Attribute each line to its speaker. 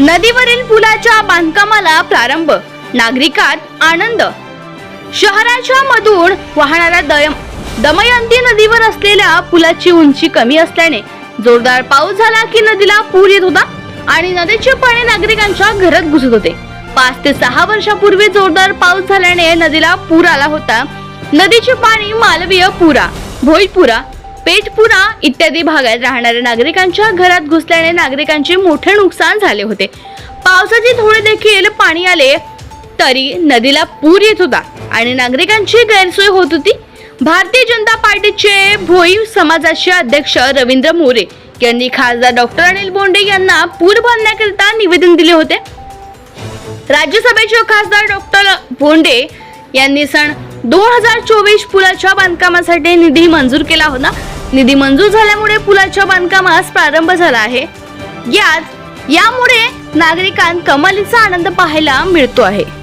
Speaker 1: नदीवरील पुलाच्या बांधकामाला प्रारंभ. नागरिकात आनंद. शहराच्या मधून वाहणाऱ्या दयम दमयंती नदीवर असलेल्या पुलाची उंची कमी असल्याने जोरदार पाऊस झाला की नदीला पूर येत होता आणि नदीचे पाणी नागरिकांच्या घरात घुसत होते. पाच ते सहा वर्षापूर्वी जोरदार पाऊस झाल्याने नदीला पूर आला होता. नदीचे पाणी मालवीय पुरा भोईपुरा पेठपुरा इत्यादी भागात राहणाऱ्या नागरिकांच्या घरात घुसल्याने नागरिकांचे मोठे नुकसान झाले होते. पावसाचे थोडे देखील पाणी आले तरी नदीला पूर येत होता आणि नागरिकांची गैरसोय होत होती. भारतीय जनता पार्टीचे भोई समाजाचे अध्यक्ष रवींद्र मोरे यांनी खासदार डॉक्टर अनिल बोंडे यांना पूर बांधण्याकरिता निवेदन दिले होते. राज्यसभेचे खासदार डॉक्टर बोंडे यांनी सण दोन हजार चोवीस पुलाच्या बांधकामासाठी निधी मंजूर केला होता. निधी मंजूर झाल्यामुळे पुलाच्या बांधकामास प्रारंभ झाला आहे. यात यामुळे नागरिकांत कमालीचा आनंद पाहायला मिळतो आहे.